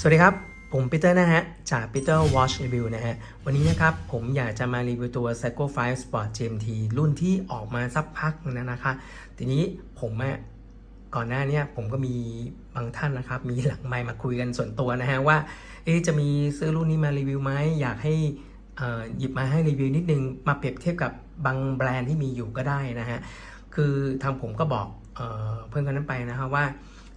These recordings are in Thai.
สวัสดีครับ ผมปีเตอร์นะฮะ จาก Peter Watch Review นะฮะ วันนี้นะครับ ผมอยากจะมารีวิวตัว Psycho 5 Sport GMT รุ่นที่ออกมาสักพักนึงแล้วนะคะ ทีนี้ผมอะก่อนหน้านี้ผมก็มีบางท่านนะครับ มีหลังไมค์มาคุยกันส่วนตัวนะฮะ ว่าเอจะมีซื้อรุ่นนี้มารีวิวไหมอยากให้หยิบมาให้รีวิวนิดนึง มาเปรียบเทียบกับบางแบรนด์ที่มีอยู่ก็ได้นะฮะ คือทางผมก็บอกเออเพื่อนคนนั้นไปนะฮะว่า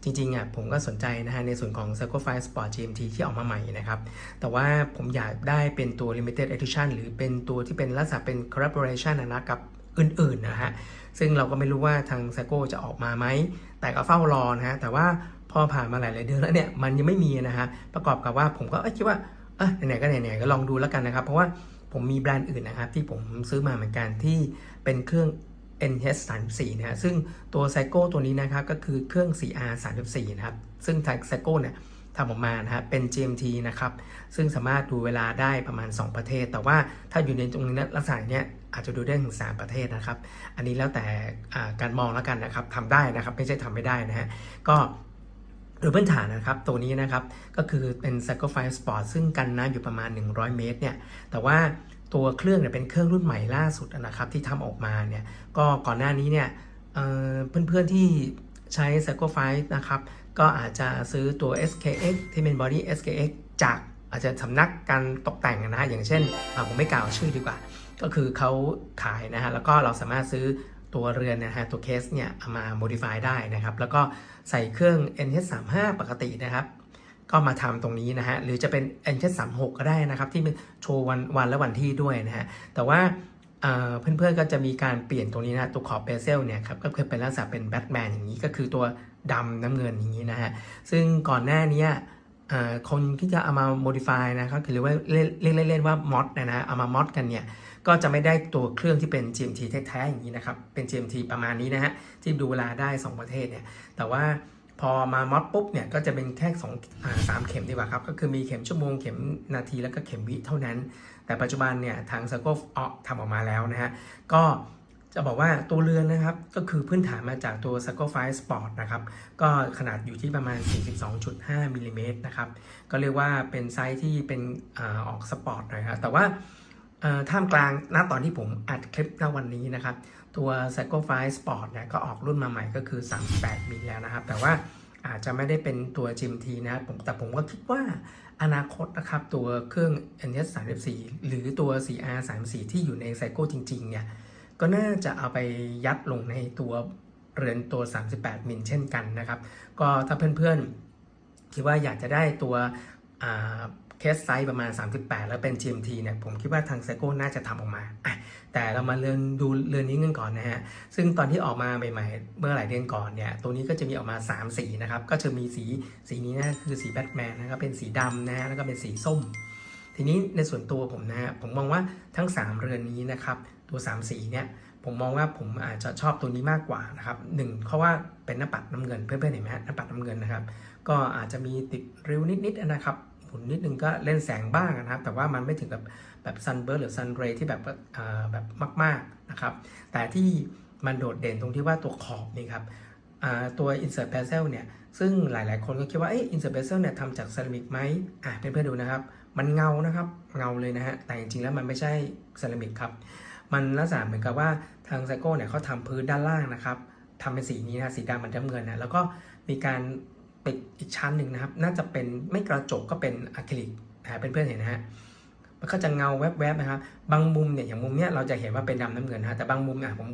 จริงๆอะผมก็สนใจนะฮะในส่วนของ c y c l e f i Sport GMT ที่ออกมาใหม่นะครับ แต่ว่าผมอยากได้เป็นตัว Limited Edition หรือเป็นตัวที่เป็นลักษณะเป็น Collaboration นะนะกับอื่นๆนะฮะ ซึ่งเราก็ไม่รู้ว่าทาง c y c l e จะออกมาไหม แต่ก็เฝ้ารอนะฮะ แต่ว่าพอผ่านมาหลายๆเดือนแล้วเนี่ยมันยังไม่มีนะฮะ ประกอบกับว่าผมก็คิดว่าเออไหนๆก็ไหนๆก็ลองดูแล้วกันนะครับ เพราะว่าผมมีแบรนด์อื่นนะครับที่ผมซื้อมาเหมือนกันที่เป็นเครื่อง NH 3 4 นะฮะซึ่งตัวไซโก้ตัวนี้นะครับก็คือเครื่อง 4R 34 นะครับซึ่งทางไซโก้เนี่ยทำออกมานะฮะเป็น GMT นะครับซึ่งสามารถดูเวลาได้ประมาณ 2 ประเทศ แต่ว่าถ้าอยู่ในตรงนี้ลักษณะเนี้ยอาจจะดูได้ถึง 3 ประเทศนะครับ อันนี้แล้วแต่การมองแล้วกันนะครับทำได้นะครับไม่ใช่ทำไม่ได้นะฮะก็โดยพื้นฐานนะครับตัวนี้นะครับก็คือเป็น Cycle 5 Sport ซึ่งกันน้ำอยู่ประมาณ 100 เมตรเนี่ยแต่ว่า ตัวเครื่องเนี่ยเป็นเครื่องรุ่นใหม่ล่าสุดนะครับที่ทำออกมาเนี่ยก็ก่อนหน้านี้เนี่ยเเพื่อนๆที่ใช้ Cycle นะครับ ก็อาจจะซื้อตัว SKX ที่เป็น Body SKX จากอาจจะสำนักการตกแต่งนะฮะอย่างเช่นผมไม่กล่าวชื่อดีกว่า ก็คือเขาขายนะฮะแล้วก็เราสามารถซื้อตัวเรือนนะฮะตัวเคสเนี่ยเอามา modify ได้นะครับ แล้วก็ใส่เครื่อง NH35 ปกตินะครับ ก็มาทำตรงนี้นะฮะ หรือจะเป็น NH36 ก็ได้นะครับ ที่เป็นโชว์วันวันและวันที่ด้วยนะฮะ แต่ว่าเอ่อเพื่อนๆก็จะมีการเปลี่ยนตรงนี้นะตัวขอบเบเซลเนี่ยครับก็คือเป็นลักษณะเป็นแบทแมนอย่างนี้ก็คือตัวดำน้ำเงินอย่างนี้นะฮะ ซึ่งก่อนหน้านี้คนที่จะเอามา modify นะครับหรือว่าเรียกเล่นๆว่า mod นะนะเอามา mod กันเนี่ยก็จะไม่ได้ตัวเครื่องที่เป็น GMT แท้ๆอย่างนี้นะครับ เป็น GMT ประมาณนี้นะฮะที่ดูเวลาได้ 2 ประเทศเนี่ยแต่ว่า พอมามอดปุ๊บเนี่ยก็จะเป็นแค่2อ่าสามเข็มดีกว่าครับก็คือมีเข็มชั่วโมงเข็มนาทีแล้วก็เข็มวิเท่านั้น แต่ปัจจุบันเนี่ยทาง c i r c l e ออทำออกมาแล้วนะฮะก็จะบอกว่าตัวเรือนนะครับก็คือพื้นฐานมาจากตัว c i r c l e 5 Sport นะครับก็ขนาดอยู่ที่ประมาณ 42.5มิลลิเมตรนะครับก็เรียกว่าเป็นไซส์ที่เป็นออกสปอร์ตหน่อยครับแต่ว่าท่ามกลางณตอนที่ผมอัดคลิปณวันนี้นะครับ ตัว Cycle 5 Sport เนี่ยก็ออกรุ่นมาใหม่ก็คือ 38 มิลแล้วนะครับ แต่ว่าอาจจะไม่ได้เป็นตัว GMT นะผมแต่ผมก็คิดว่าอนาคตนะครับตัวเครื่อง NS 34หรือตัว 4R 34ที่อยู่ใน Cycle จริง ๆ เนี่ย ก็น่าจะเอาไปยัดลงในตัวเรือนตัว 38 มิลเช่นกันนะครับ ก็ถ้าเพื่อนๆ คิดว่าอยากจะได้ตัว เคสไซส์ประมาณ 38 แล้วเป็น GMT เนี่ยผมคิดว่าทางไซโก้น่าจะทำออกมา แต่เรามาเรียนดูเรือนนี้กันก่อนนะฮะ ซึ่งตอนที่ออกมาใหม่ๆ เมื่อหลายเดือนก่อนเนี่ย ตัวนี้ก็จะมีออกมา 3 สีนะครับ ก็จะมีสีสีนี้นะคือสีแบทแมนนะครับเป็นสีดำนะฮะแล้วก็เป็นสีส้ม ทีนี้ในส่วนตัวผมนะฮะผมมองว่าทั้ง 3 เรือนนี้นะครับตัว 3 สีเนี่ยผมมองว่าผมอาจจะชอบตัวนี้มากกว่านะครับหนึ่งเพราะว่าเป็นหน้าปัดน้ำเงินเพื่อนๆเห็นไหมฮะหน้าปัดน้ำเงินนะครับ ก็อาจจะมีติดริ้วนิดๆนะครับุนนิดนึงก็เล่นแสงบ้างนะครับ แต่ว่ามันไม่ถึงกับแบบซันเบิร์หรือซันเรย์ที่แบบแบบมากๆนะครับ แต่ที่มันโดดเด่นตรงที่ว่าตัวขอบนี่ครับตัว insert bezel เนี่ย ซึ่งหลายๆ คนก็คิดว่าเอ๊ะ insert bezel เนี่ยทำจากเซรามิกไหมอะเพื่อนๆดูนะครับ มันเงานะครับ เงาเลยนะฮะ แต่จริงๆ แล้วมันไม่ใช่เซรามิกครับ มันลักษณะเหมือนกับว่าทางไซโก้เนี่ยเขาทำพื้นด้านล่างนะครับทำเป็นสีนี้นะ สีดำมันน้ำเงินนะ แล้วก็มีการ ปิดอีกชั้นหนึ่งนะครับ น่าจะเป็นไม่กระจกก็เป็นอะคริลิกนะเพื่อนๆเห็นนะฮะมันก็จะเงาแวบๆนะครับ บางมุมเนี่ยอย่างมุมเนี้ยเราจะเห็นว่าเป็นดำน้ำเงินนะฮะแต่บางมุมเนี่ยผม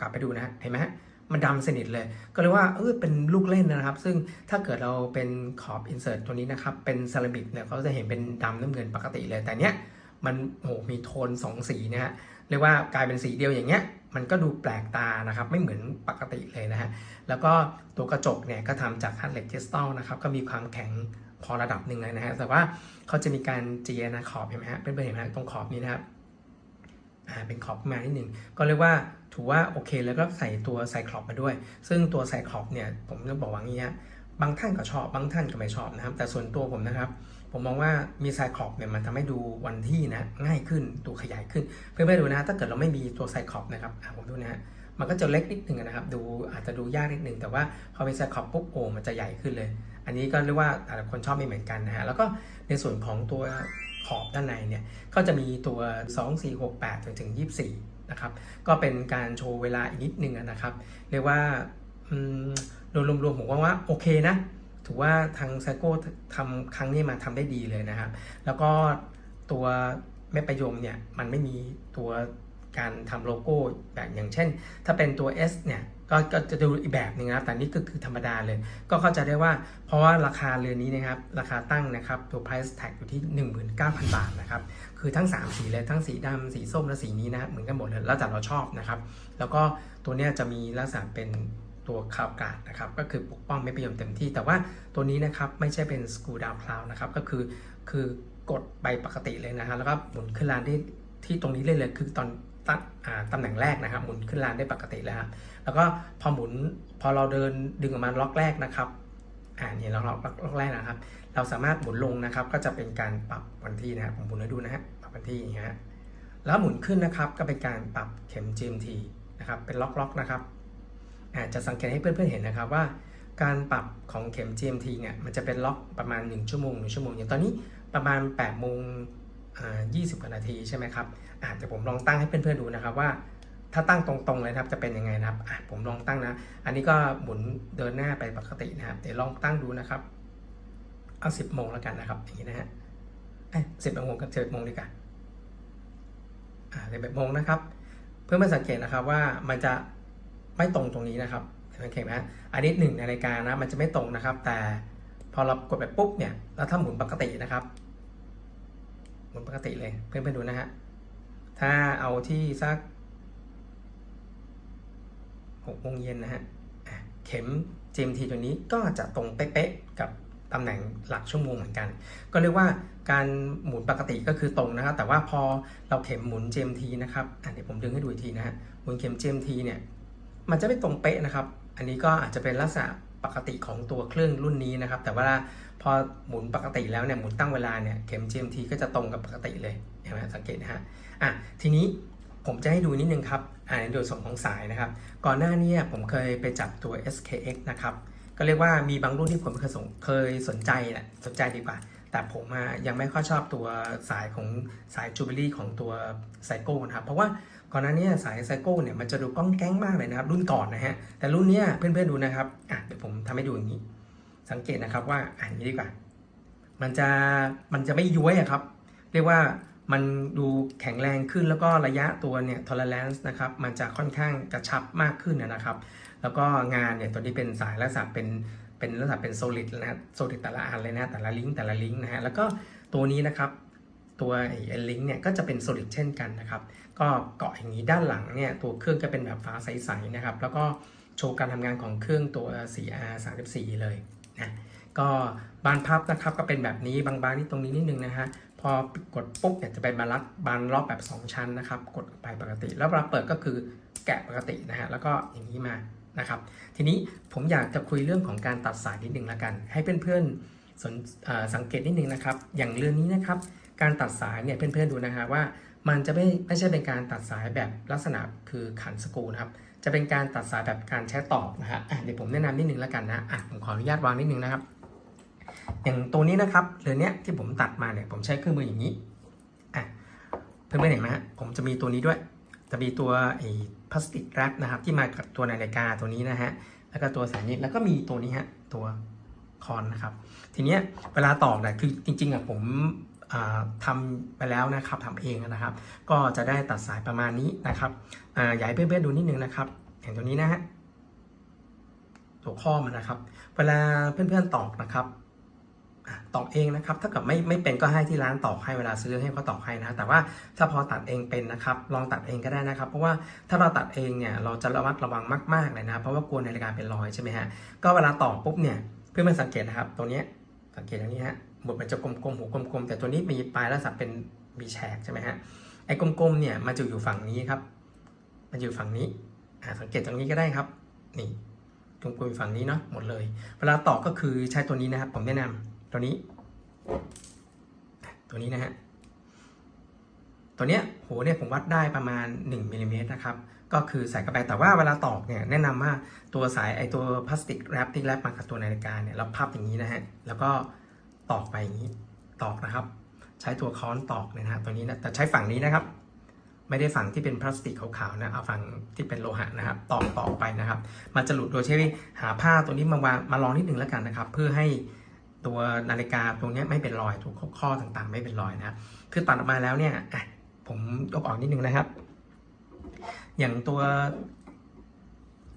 กลับไปดูนะฮะเห็นไหมฮะมันดำสนิทเลย ก็เลยว่าเออเป็นลูกเล่นนะครับ ซึ่งถ้าเกิดเราเป็นขอบอินเสิร์ตตัวนี้นะครับ เป็นเซรามิกเนี่ยเขาจะเห็นเป็นดำน้ำเงินปกติเลย แต่เนี้ยมันโหมีโทนสองสีนะฮะ เรียกว่ากลายเป็นสีเดียวอย่างเงี้ยมันก็ดูแปลกตานะครับไม่เหมือนปกติเลยนะฮะแล้วก็ตัวกระจกเนี่ยก็ทำจากคัตเหล็กคริสตัลนะครับก็มีความแข็งพอระดับหนึ่งเลยนะฮะแต่ว่าเขาจะมีการเจียนะขอบเห็นไหมฮะเป็นเห็นไหมฮะตรงขอบนี้นะครับอ่าเป็นขอบมานิดหนึ่งก็เรียกว่าถือว่าโอเคแล้วก็ใส่ตัวไซคลอปมาด้วย ซึ่งตัวไซคลอปเนี่ยผมจะบอกว่างี้ฮะบางท่านก็ชอบบางท่านก็ไม่ชอบนะครับแต่ส่วนตัวผมนะครับ ผมมองว่ามีไซคลอปเนี่ยมันทำให้ดูวันที่นะง่ายขึ้นตัวขยายขึ้น เพื่อนๆดูนะถ้าเกิดเราไม่มีตัวไซคลอปนะครับผมดูนะมันก็จะเล็กนิดนึงนะครับ ดูอาจจะดูยากนิดนึงแต่ว่าพอเป็นไซคลอปปุ๊บโอ้มันจะใหญ่ขึ้นเลย อันนี้ก็เรียกว่าแต่ละคนชอบไม่เหมือนกันนะฮะแล้วก็ในส่วนของตัวขอบด้านในเนี่ยก็จะมีตัว 2 4 6 8ถึงถึง 24 นะครับ ก็เป็นการโชว์เวลาอีกนิดนึงนะครับ เรียกว่าโดยรวมๆผมว่าว่าโอเคนะ ถือว่าทางไซโก้ทำครั้งนี้มาทำได้ดีเลยนะครับ แล้วก็ตัวแม่ประยมเนี่ยมันไม่มีตัวการทำโลโก้แบบอย่างเช่น ถ้าเป็นตัว S เนี่ยก็ก็จะดูอีกแบบหนึงนะครับ แต่นี่ก็คือธรรมดาเลย ก็เข้าใจได้ว่า เพราะว่าราคาเรือนนี้นะครับ ราคาตั้งนะครับ ตัว price tag อยู่ที่ 19,000 บาทนะครับ คือทั้ง 3 สีเลย ทั้งสีดำสีส้มและสีนี้นะครับเหมือนกันหมดเลย แล้วแต่เราชอบนะครับ แล้วก็ตัวเนี้ยจะมีลักษณะเป็น ตัวคาวการ์ดนะครับก็คือปกป้องไม่ประโยชน์เต็มที่ แต่ว่าตัวนี้นะครับไม่ใช่เป็น screw down cloud นะครับก็คือคือกดไปปกติเลยนะฮะแล้วก็หมุนขึ้นลานที่ที่ตรงนี้เลยเลยคือตอนตั้งตำแหน่งแรกนะครับหมุนขึ้นลานได้ปกติแล้วครับแล้วก็พอหมุนพอเราเดินดึงออกมาล็อกแรกนะครับอ่านี่เราล็อกล็อกแรกนะครับ เราสามารถหมุนลงนะครับก็จะเป็นการปรับวันที่นะครับผมหมุนให้ดูนะฮะปรับวันที่อย่างเงี้ยฮะแล้วหมุนขึ้นนะครับก็เป็นการปรับเข็ม GMT นะครับเป็นล็อกล็อกนะครับ จะสังเกตให้เพื่อนๆเห็นนะครับว่า การปรับของเข็ม GMT เนี่ยมันจะเป็นล็อกประมาณ 1 ชั่วโมง1ชั่วโมงอย่างตอนนี้ประมาณ8โมงอ่า20กว่านาทีใช่ไหมครับอาจจะผมลองตั้งให้เพื่อนๆดูนะครับว่า ถ้าตั้งตรงๆเลยนะครับจะเป็นยังไงนะครับผมลองตั้งนะ อันนี้ก็หมุนเดินหน้าไปปกตินะครับเดี๋ยวลองตั้งดูนะครับเอา10โมงแล้วกันนะครับอย่างนี้นะฮะเอ้สิบโมงกับสิบโมงดีกว่าอ่าสิบโมงนะครับ เพื่อมาสังเกตนะครับว่ามันจะ ไม่ตรงตรงนี้นะครับสังเกตไหมอันนี้หนึ่งนาฬิกานะมันจะไม่ตรงนะครับ แต่พอเรากดไปปุ๊บเนี่ยแล้วถ้าหมุนปกตินะครับ หมุนปกติเลยเพื่อนๆดูนะฮะถ้าเอาที่สักหกโมงเย็นนะฮะอะเข็ม GMT ตัวนี้ก็จะตรงเป๊ะๆกับตำแหน่งหลักชั่วโมงเหมือนกัน ก็เรียกว่าการหมุนปกติก็คือตรงนะครับ แต่ว่าพอเราเข็มหมุน GMT นะครับ อะเดี๋ยวผมดึงให้ดูอีกทีนะฮะ หมุนเข็ม GMT เนี่ย มันจะไม่ตรงเป๊ะนะครับ อันนี้ก็อาจจะเป็นลักษณะปกติของตัวเครื่องรุ่นนี้นะครับ แต่ว่าพอหมุนปกติแล้วเนี่ยหมุนตั้งเวลาเนี่ยเข็ม GMT ก็จะตรงกับปกติเลยเห็นไหมสังเกตนะฮะอะทีนี้ผมจะให้ดูนิดนึงครับอ่าในโดยส่วนของสายนะครับ ก่อนหน้านี้ผมเคยไปจับตัว SKX นะครับก็เรียกว่ามีบางรุ่นที่ผมเคยสนเคยสนใจแหละสนใจดีกว่า แต่ผมอะยังไม่ค่อยชอบตัวสายของสายจูเบลี่ของตัวไซโก้นะครับ เพราะว่าก่อนหน้านี้สายไซโก้เนี่ยมันจะดูก้องแก้งมากเลยนะครับ รุ่นก่อนนะฮะ แต่รุ่นนี้เพื่อนๆดูนะครับอะเดี๋ยวผมทำให้ดูอย่างนี้ สังเกตนะครับว่าอ่านนี้ดีกว่า มันจะมันจะไม่ย้วยอะครับ เรียกว่ามันดูแข็งแรงขึ้นแล้วก็ระยะตัวเนี่ย tolerance นะครับ มันจะค่อนข้างกระชับมากขึ้นนะครับ แล้วก็งานเนี่ยตัวนี้เป็นสายลักษณะเป็น เป็นลักษณะเป็น solid นะฮะ solid แต่ละอันเลยนะแต่ละลิงก์แต่ละลิงก์นะฮะแล้วก็ตัวนี้นะครับตัวไอ้ลิงก์เนี่ยก็จะเป็น solid เช่นกันนะครับ ก็เกาะอย่างนี้ด้านหลังเนี่ยตัวเครื่องก็เป็นแบบฟ้าใสๆนะครับ แล้วก็โชว์การทำงานของเครื่องตัว 4R 34เลยนะก็บานพับนะครับก็เป็นแบบนี้บางๆที่ตรงนี้นิดนึงนะฮะพอกดปุ๊บเนี่ยจะเป็นบานล็อกบานล็อกแบบ 2 ชั้นนะครับ กดไปปกติ แล้วเวลาเปิดก็คือแกะปกตินะฮะแล้วก็อย่างนี้มา นะครับ ทีนี้ผมอยากจะคุยเรื่องของการตัดสายนิดนึงละกัน ให้เพื่อนๆสนสังเกตนิดนึงนะครับ อย่างเรือนนี้นะครับการตัดสายเนี่ยเพื่อนๆดูนะฮะว่ามันจะไม่ไม่ใช่เป็นการตัดสายแบบลักษณะคือขันสกูนะครับ จะเป็นการตัดสายแบบการใช้ตอกนะฮะเดี๋ยวผมแนะนำนิดนึงแล้วกันนะอะผมขออนุญาตวางนิดนึงนะครับ อย่างตัวนี้นะครับเรือนเนี้ยที่ผมตัดมาเนี่ยผมใช้เครื่องมืออย่างนี้อะเพื่อนๆเห็นไหมฮะผมจะมีตัวนี้ด้วย จะมีตัวไอ้ พลาสติกแรปนะครับที่มากับตัวนาฬิกาตัวนี้นะฮะแล้วก็ตัวสายนี้แล้วก็มีตัวนี้ฮะตัวคอนนะครับ ทีเนี้ยเวลาตอกเนี่ยคือจริงๆอะผมอ่าทำไปแล้วนะครับทำเองนะครับ ก็จะได้ตัดสายประมาณนี้นะครับอ่ายากให้เพื่อนๆดูนิดนึงนะครับอย่างตัวนี้นะฮะตัวข้อมันนะครับ เวลาเพื่อนๆตอกนะครับ ตอกเองนะครับ ถ้าเกิดไม่ไม่เป็นก็ให้ที่ร้านตอกให้เวลาซื้อให้เขาตอกให้นะ แต่ว่าถ้าพอตัดเองเป็นนะครับ ลองตัดเองก็ได้นะครับ เพราะว่าถ้าเราตัดเองเนี่ยเราจะระมัดระวังมากๆเลยนะครับเพราะว่ากลัวในราฬิการเป็นรอยใช่ไหมฮะ ก็เวลาตอกปุ๊บเนี่ยเพื่อนๆสังเกตนะครับ ตัวนี้สังเกตอย่างนี้ฮะหมดมันจะกลมๆหูกลมๆ แต่ตัวนี้มีปลายลักษณะเป็นมีแฉกใช่ไหมฮะ ไอ้กลมๆเนี่ยมันจะอยู่ฝั่งนี้ครับ มันอยู่ฝั่งนี้สังเกตตรงนี้ก็ได้ครับ นี่กลมๆอยู่ฝั่งนี้เนาะหมดเลย เวลาตอกก็คือใช้ตัวนี้นะครับผมแนะนำ ตัวนี้ ตัวนี้นะฮะตัวเนี้ยโหเนี่ยผมวัดได้ประมาณ1มิลลิเมตรนะครับก็คือใส่เข้าไปแต่ว่าเวลาตอกเนี่ยแนะนำว่าตัวสายไอตัวพลาสติกแรปที่แรปมากับตัวนาฬิกาเนี่ยเราพับอย่างนี้นะฮะแล้วก็ตอกไปอย่างนี้ตอกนะครับ ใช้ตัวค้อนตอกเนยนะฮะตัวนี้นะแต่ใช้ฝั่งนี้นะครับ ไม่ได้ฝั่งที่เป็นพลาสติกขาวๆนะเอาฝั่งที่เป็นโลหะนะครับตอกตอกไปนะครับ มันจะหลุดโดยใช้หาผ้าตัวนี้มาวางมาลองนิดนึงแล้วกันนะครับ เพื่อให้ ตัวนาฬิกาตรงนี้ไม่เป็นรอยตัวข้อต่างๆ ไม่เป็นรอยนะครับคือตัดออกมาแล้วเนี่ยผมยกออกนิดนึงนะครับ อย่างตัว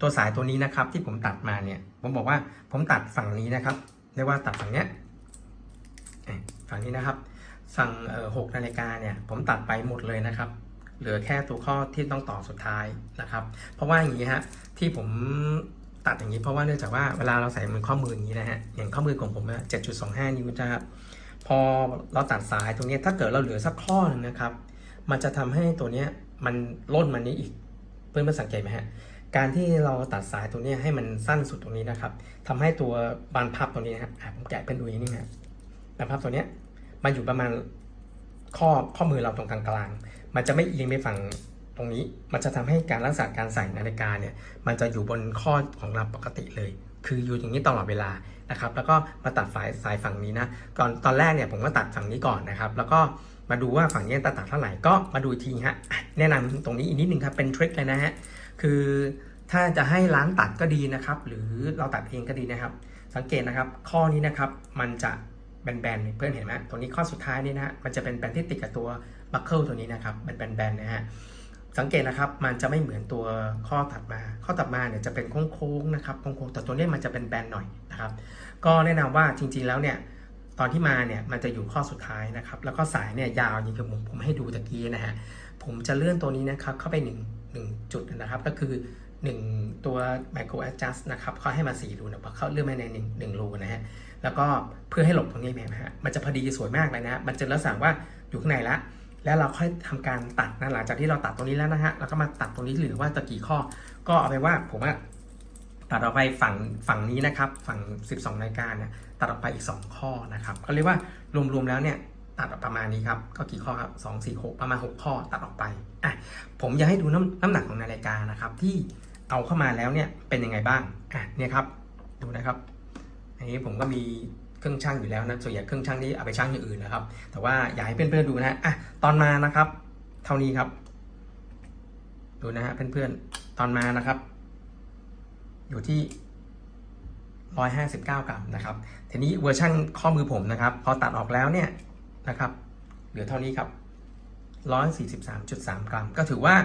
ตัวสายตัวนี้นะครับ ที่ผมตัดมาเนี่ย ผมบอกว่าผมตัดฝั่งนี้นะครับเรียกว่าตัดฝั่งเนี้ยฝั่งนี้นะครับ สั่งหกนาฬิกาเนี่ย ผมตัดไปหมดเลยนะครับเหลือแค่ตัวข้อที่ต้องต่อสุดท้ายนะครับ เพราะว่าอย่างนี้ฮะที่ผม ตัดอย่างนี้เพราะว่าเนื่องจากว่าเวลาเราใส่มือข้อมืออย่างนี้นะฮะอย่างข้อมือของผมอะ7.25นิ้วนะครับพอเราตัดสายตรงนี้ถ้าเกิดเราเหลือสักข้อหนึ่งนะครับ มันจะทำให้ตัวเนี้ยมันล่นมันนี้อีกเพื่อนๆสังเกตไหมฮะการที่เราตัดสายตรงนี้ให้มันสั้นสุดตรงนี้นะครับทำให้ตัวบานพับตรงนี้นะฮะอะผมแกะเป็นดูอย่างนี้นะบานพับตัวเนี้ยมันอยู่ประมาณข้อข้อมือเราตรงกลางๆมันจะไม่เอียงไปฝั่ง ตรงนี้มันจะทำให้การรักษาการใส่นาฬิกาเนี่ยมันจะอยู่บนข้อของเราปกติเลย คืออยู่อย่างนี้ตลอดเวลานะครับแล้วก็มาตัดสายสายฝั่งนี้นะก่อนตอนแรกเนี่ยผมก็ตัดฝั่งนี้ก่อนนะครับแล้วก็มาดูว่าฝั่งนี้ตัดตัดเท่าไหร่ก็มาดูทีฮะแนะนำตรงนี้อีกนิดนึงครับเป็นทริคเลยนะฮะคือถ้าจะให้ร้านตัดก็ดีนะครับ หรือเราตัดเองก็ดีนะครับ สังเกตนะครับข้อนี้นะครับมันจะแบนๆเพื่อนเห็นไหมตัวนี้ข้อสุดท้ายนี่นะฮะมันจะเป็นแบนที่ติดกับตัวบัคเกิลตัวนี้นะครับมันแบนๆนะฮะ สังเกตนะครับมันจะไม่เหมือนตัวข้อถัดมา ข้อถัดมาเนี่ยจะเป็นโค้งๆนะครับโค้งๆแต่ตัวนี้มันจะเป็นแบนหน่อยนะครับก็แนะนำว่าจริงๆแล้วเนี่ยตอนที่มาเนี่ยมันจะอยู่ข้อสุดท้ายนะครับแล้วก็สายเนี่ยยาวอย่างที่ผมผมให้ดูตะกี้นะฮะผมจะเลื่อนตัวนี้นะครับเข้าไป1 1จุดนะครับก็คือ 1 ตัว micro adjust นะครับเขาให้มา 4 รูนะเขาเลื่อนมาใน1 1รูนะฮะแล้วก็เพื่อให้หลบตรงนี้นะฮะมันจะพอดีสวยมากเลยนะฮะมันจะลักษณะว่าอยู่ข้างในละ แล้วเราค่อยทำการตัดนะหลังจากที่เราตัดตรงนี้แล้วนะฮะแล้วก็มาตัดตรงนี้หรือว่าตะกี่ข้อ ก็เอาไปว่าผมว่าตัดออกไปฝั่งฝั่งนี้นะครับ ฝั่ง 12นาฬิกาเนี่ยตัดออกไปอีก 2 ข้อนะครับก็เรียกว่ารวมๆแล้วเนี่ยตัดออกประมาณนี้ครับก็กี่ข้อครับ2 4 6ประมาณ 6 ข้อตัดออกไปอะผมอยากให้ดูน้ำน้ำหนักของนาฬิกานะครับที่เอาเข้ามาแล้วเนี่ยเป็นยังไงบ้างอะเนี่ยครับดูนะครับอันนี้ผมก็มี เครื่องช่างอยู่แล้วนะส่วนใหญ่เครื่องช่างนี่เอาไปช่างอย่างอื่นนะครับ แต่ว่าอยากให้เพื่อนๆดูนะอะตอนมานะครับ เท่านี้ครับ ดูนะฮะเพื่อนๆตอนมานะครับ อยู่ที่159 กรัมนะครับ ทีนี้เวอร์ชั่นข้อมือผมนะครับ พอตัดออกแล้วเนี่ยนะครับเหลือเท่านี้ครับ143.3 กรัม ก็ถือว่า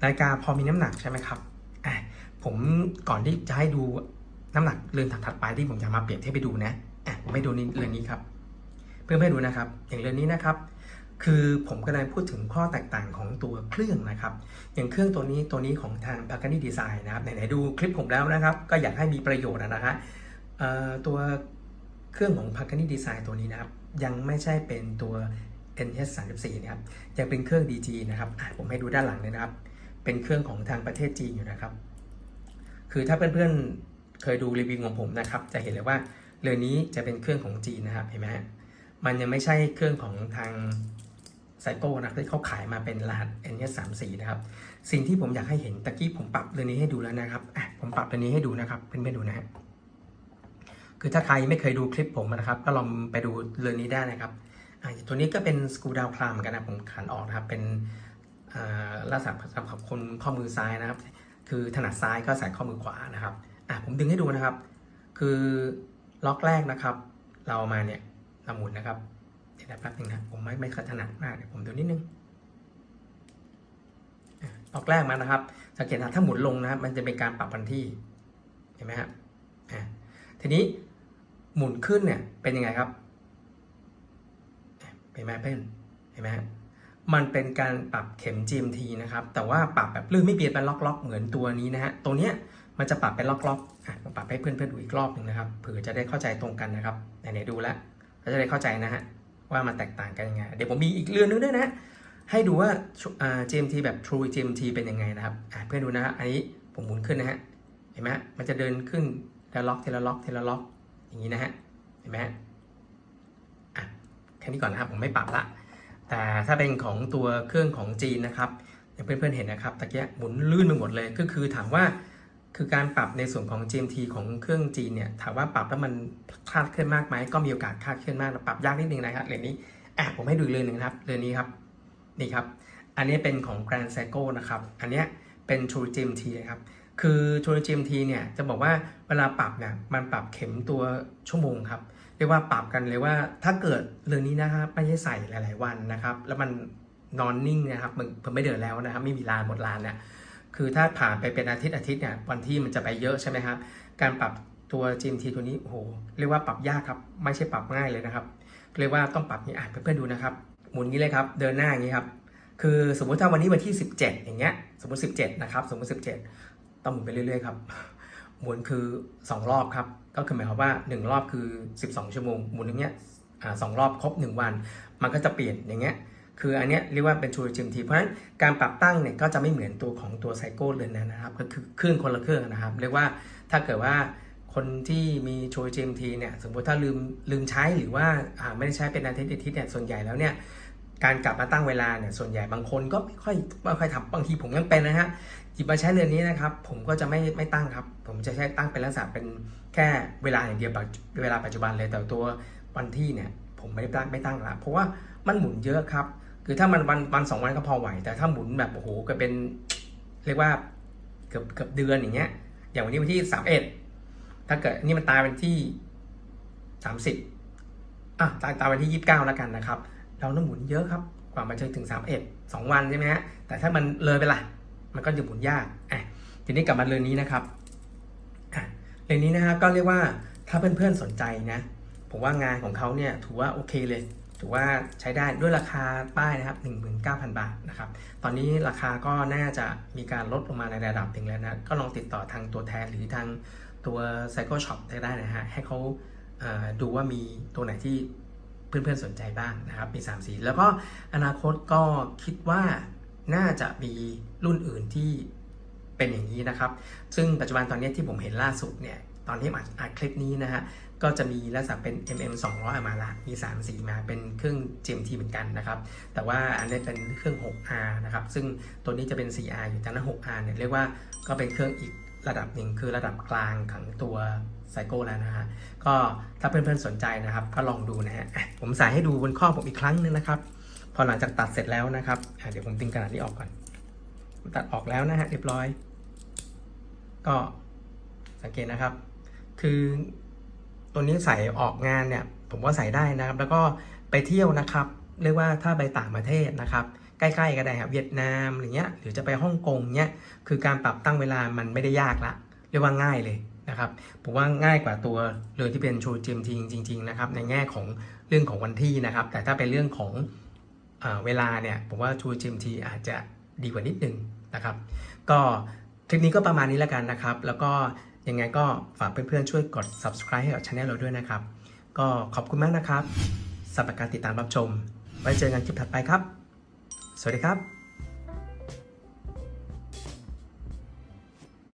นาฬิกาพอมีน้ำหนักใช่ไหมครับอะผมก่อนที่จะให้ดูน้ำหนักเรือนถัดไปที่ผมจะมาเปรียบเทียบไปดูนะ อะผมให้ดูนี่เรื่อนนี้ครับ เพื่อนๆดูนะครับ อย่างเรื่อนนี้นะครับ คือผมกำลังพูดถึงข้อแตกต่างของตัวเครื่องนะครับ อย่างเครื่องตัวนี้ตัวนี้ของทาง p a g a n i Design นะครับไหนๆดูคลิปผมแล้วนะครับ ก็อยากให้มีประโยชน์นะฮะตัวเครื่องของ p a g a n i Design ตัวนี้นะครับ ยังไม่ใช่เป็นตัว NH 3 4นะครับยังเป็นเครื่อง DG นะครับผมให้ดูด้านหลังเลยนะครับ เป็นเครื่องของทางประเทศจีนอยู่นะครับ คือถ้าเพื่อนๆเคยดูรีวิวของผมนะครับ จะเห็นเลยว่า เรือนี้จะเป็นเครื่องของจีนนะครับเห็นไหมฮะมันยังไม่ใช่เครื่องของทางไซโก้นะที่เขาขายมาเป็นรหัส n s 3 4นะครับ สิ่งที่ผมอยากให้เห็นตะกี้ผมปรับเรื่องนี้ให้ดูแล้วนะครับอะผมปรับเรื่องนี้ให้ดูนะครับเพื่อนๆดูนะฮะคือถ้าใครไม่เคยดูคลิปผมนะครับ ก็ลองไปดูเรื่องนี้ได้นะครับอะตัวนี้ก็เป็นสกูดาวคลามกันนะผมขันออกนะครับ เป็นลักษณะสำหรับคนข้อมือซ้ายนะครับ คือถนัดซ้ายก็ใส่ข้อมือขวานะครับอะผมดึงให้ดูนะครับ คือ ล็อกแรกนะครับ เรามาเนี่ยเราหมุนนะครับเดี๋ยวแป๊บนึงนะผมไม่ไม่ถนัดมากเดี๋ยวผมดูนิดนึงอะอกแรกมานะครับ สังเกตนะถ้าหมุนลงนะครับมันจะเป็นการปรับวันที่เห็นไหมครับอะทีนี้หมุนขึ้นเนี่ยเป็นยังไงครับเป็นไหมเพื่อนเห็นไหมครับมันเป็นการปรับเข็ม GMT นะครับ แต่ว่าปรับแบบลื่นไม่เปลี่ยนเป็นล็อกๆ เหมือนตัวนี้นะฮะ ตัวเนี้ย มันจะปรับเป็นล็อกๆอะผมปรับให้เพื่อนๆดูอีกรอบหนึ่งนะครับเผื่อจะได้เข้าใจตรงกันนะครับไหนๆดูแล้วก็จะได้เข้าใจนะฮะว่ามันแตกต่างกันยังไง เดี๋ยวผมมีอีกเรื่องนึงด้วยนะ ให้ดูว่าอ่า GMT แบบ True GMT เป็นยังไงนะครับเพื่อนดูนะฮะอันนี้ผมหมุนขึ้นนะฮะเห็นไหมมันจะเดินขึ้นทีละล็อกทีละล็อกทีละล็อกอย่างนี้นะฮะเห็นไหมฮะอะแค่นี้ก่อนนะครับผมไม่ปรับละแต่ถ้าเป็นของตัวเครื่องของจีนนะครับอย่างเพื่อนๆเห็นนะครับตะเกียหมุนลื่นไปหมดเลยก็คือถามว่า คือการปรับในส่วนของ GMT ของเครื่องจีนเนี่ยถามว่าปรับแล้วมันคลาดเคลื่อนมากไหมก็มีโอกาสคลาดเคลื่อนมากปรับยากนิดนึงนะครับเรือนนี้อะผมให้ดูเรือนหนึ่งครับเรือนนี้ครับนี่ครับ อันนี้เป็นของ Grand Seiko นะครับอันนี้เป็น True GMT นะครับคือ True GMT เนี่ยจะบอกว่าเวลาปรับเนี่ยมันปรับเข็มตัวชั่วโมงครับ เรียกว่าปรับกันเลยว่าถ้าเกิดเรื่อนนี้นะครับไม่ใช่ใส่หลาย ๆ วันนะครับ แล้วมันนอนนิ่งนะครับมันมันไม่เดินแล้วนะครับไม่มีลานหมดลานเนี่ย คือถ้าผ่านไปเป็นอาทิตย์อาทิตย์เนี่ยวันที่มันจะไปเยอะใช่ไหมครับ การปรับตัว GMT ตัวนี้โอ้โหเรียกว่าปรับยากครับ ไม่ใช่ปรับง่ายเลยนะครับ เรียกว่าต้องปรับนี่อ่านเพื่อนๆดูนะครับ หมุนนี้เลยครับ เดินหน้าอย่างนี้ครับ คือสมมุติถ้าวันนี้วันที่ 17 อย่างเงี้ย สมมติ 17 นะครับ สมมติ 17 ต้องหมุนไปเรื่อยๆครับ หมุนคือ 2 รอบครับ ก็คือหมายความว่า 1 รอบคือ 12 ชั่วโมง หมุนอย่างเงี้ยอ่าสองรอบครบ 1 วัน มันก็จะเปลี่ยนอย่างเงี้ย คืออันนี้เรียกว่าเป็นชูจิมทีเพราะฉะนั้นการปรับตั้งเนี่ยก็จะไม่เหมือนตัวของตัวไซโก้เลยนะครับ ก็คือเครื่องคนละเครื่องนะครับ เรียกว่าถ้าเกิดว่าคนที่มีโชว์ GMT เนี่ยสมมติถ้าลืมลืมใช้หรือว่าไม่ได้ใช้เป็นอาทิตย์อาทิตย์เนี่ยส่วนใหญ่แล้วเนี่ยการกลับมาตั้งเวลาเนี่ยส่วนใหญ่บางคนก็ไม่ค่อยไม่ค่อยทำบางทีผมยังเป็นนะฮะหยิบมาใช้เรือนนี้นะครับ ผมก็จะไม่ไม่ตั้งครับ ผมจะใช้ตั้งเป็นลักษณะเป็นแค่เวลาอย่างเดียวเวลาปัจจุบันเลยแต่ตัววันที่เนี่ยผมไม่ได้ตั้งไม่ตั้งละเพราะว่ามันหมุนเยอะครับ คือถ้ามันวันวันสองวันก็พอไหว แต่ถ้าหมุนแบบโอ้โหก็เป็นเรียกว่าเกือบเกือบเดือนอย่างเงี้ย อย่างวันนี้วันที่สามเอ็ดถ้าเกิดนี่มันตายวันที่สามสิบอะตายตายวันที่ยี่สิบเก้าแล้วกันนะครับ เราต้องหมุนเยอะครับ กว่ามันจะถึง31 2วันใช่ไหมฮะแต่ถ้ามันเลยไปละมันก็จะหมุนยากอะทีนี้กลับมาเรือนนี้นะครับอะเรือนนี้นะฮะก็เรียกว่าถ้าเพื่อนๆสนใจนะผมว่างานของเขาเนี่ยถือว่าโอเคเลย ถือว่าใช้ได้ด้วยราคาป้ายนะครับ 19,000 บาทนะครับ ตอนนี้ราคาก็น่าจะมีการลดลงมาในระดับหนึ่งแล้วนะ ก็ลองติดต่อทางตัวแทนหรือทางตัว Cycle Shop ได้นะฮะ ให้เขาเดูว่ามีตัวไหนที่เพื่อนๆสนใจบ้างนะครับ มี 3 สี แล้วก็อนาคตก็คิดว่าน่าจะมีรุ่นอื่นที่เป็นอย่างนี้นะครับ ซึ่งปัจจุบันตอนนี้ที่ผมเห็นล่าสุดเนี่ย ตอนที่อัดคลิปนี้นะฮะ ก็จะมีลักษณะเป็น MM 200มาละมี3สีมาเป็นเครื่อง GMT เหมือนกันนะครับ แต่ว่าอันนี้เป็นเครื่อง 6R นะครับ ซึ่งตัวนี้จะเป็น 4R อยู่แต่นั้น 6R เนี่ยเรียกว่าก็เป็นเครื่องอีกระดับหนึ่งคือระดับกลางของตัวไซโก้แล้วนะฮะ ก็ถ้าเพื่อนๆสนใจนะครับ ก็ลองดูนะฮะ ผมใส่ให้ดูบนข้อผมอีกครั้งนึงนะครับ พอหลังจากตัดเสร็จแล้วนะครับ เดี๋ยวผมดึงกระดาษนี้ออกก่อน ตัดออกแล้วนะฮะเรียบร้อย ก็สังเกตนะครับ คือ ตัวนี้ใส่ออกงานเนี่ยผมว่าใส่ได้นะครับ แล้วก็ไปเที่ยวนะครับ เรียกว่าถ้าไปต่างประเทศนะครับ ใกล้ๆก็ได้ครับเวียดนามอะไรเงี้ยหรือจะไปฮ่องกงเนี้ยคือการปรับตั้งเวลามันไม่ได้ยากละเรียกว่าง่ายเลยนะครับผมว่าง่ายกว่าตัวเรือที่เป็นชูจิมทีจริง ๆ นะครับ ในแง่ของเรื่องของวันที่นะครับ แต่ถ้าเป็นเรื่องของอเวลาเนี่ยผมว่าชูจิมทีอาจจะดีกว่านิดนึงนะครับ ก็คลิปนี้ก็ประมาณนี้แล้วกันนะครับ แล้วก็ ยังไงก็ฝากเพื่อนๆช่วยกด subscribe ให้กับช anel เราด้วยนะครับ ก็ขอบคุณมากนะครับสำหรับการติดตามรับชม ไว้เจอกันคลิปถัดไปครับ สวัสดีครับ